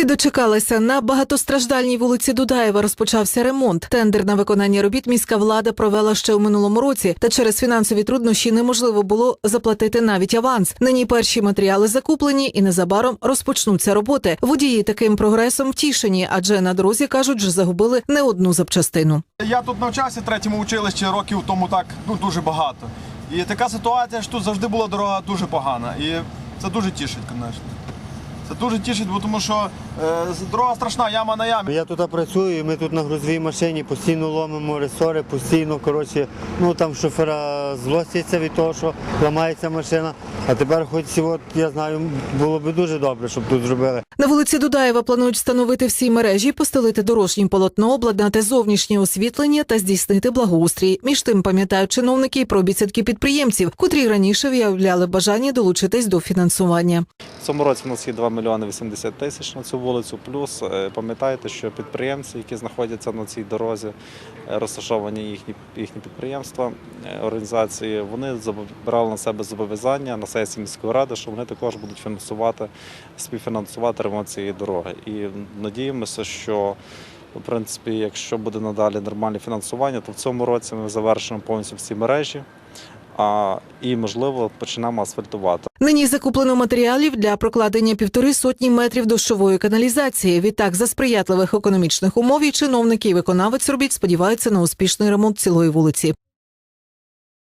Таки дочекалася на багатостраждальній вулиці Дудаєва. Розпочався ремонт. Тендер на виконання робіт міська влада провела ще у минулому році, та через фінансові труднощі неможливо було заплатити навіть аванс. Нині перші матеріали закуплені і незабаром розпочнуться роботи. Водії таким прогресом втішені, адже на дорозі кажуть, вже загубили не одну запчастину. Я тут навчався третьому училищі років тому так ну дуже багато. І така ситуація, що тут завжди була дорога дуже погана. І це дуже тішить, звісно. Це дуже тішить, бо тому що е, дорога страшна, яма на ямі. Я тут працюю, і ми тут на грузовій машині постійно ломимо ресори, постійно, коротше, ну там шофера злостяться від того, що ламається машина. А тепер, хоч от, я знаю, було б дуже добре, щоб тут зробили. На вулиці Дудаєва планують встановити всі мережі, постелити дорожнім полотно, обладнати зовнішнє освітлення та здійснити благоустрій. Між тим пам'ятають чиновники про обіцянки підприємців, котрі раніше виявляли бажання долучитись до фінансування. В цьому році у нас є 2 мільйони 80 тисяч на цю вулицю. Плюс е, пам'ятайте, що підприємці, які знаходяться на цій дорозі, е, розташовані їхні, їхні підприємства, е, організації, вони брали на себе зобов'язання на сесії міської ради, що вони також будуть фінансувати, співфінансувати ремонт цієї дороги. І надіємося, що в принципі, якщо буде надалі нормальне фінансування, то в цьому році ми завершимо повністю всі мережі. А, і можливо почнемо асфальтувати. Нині закуплено матеріалів для прокладення півтори сотні метрів дощової каналізації. Відтак, за сприятливих економічних умов і чиновники і виконавець робіт сподіваються на успішний ремонт цілої вулиці.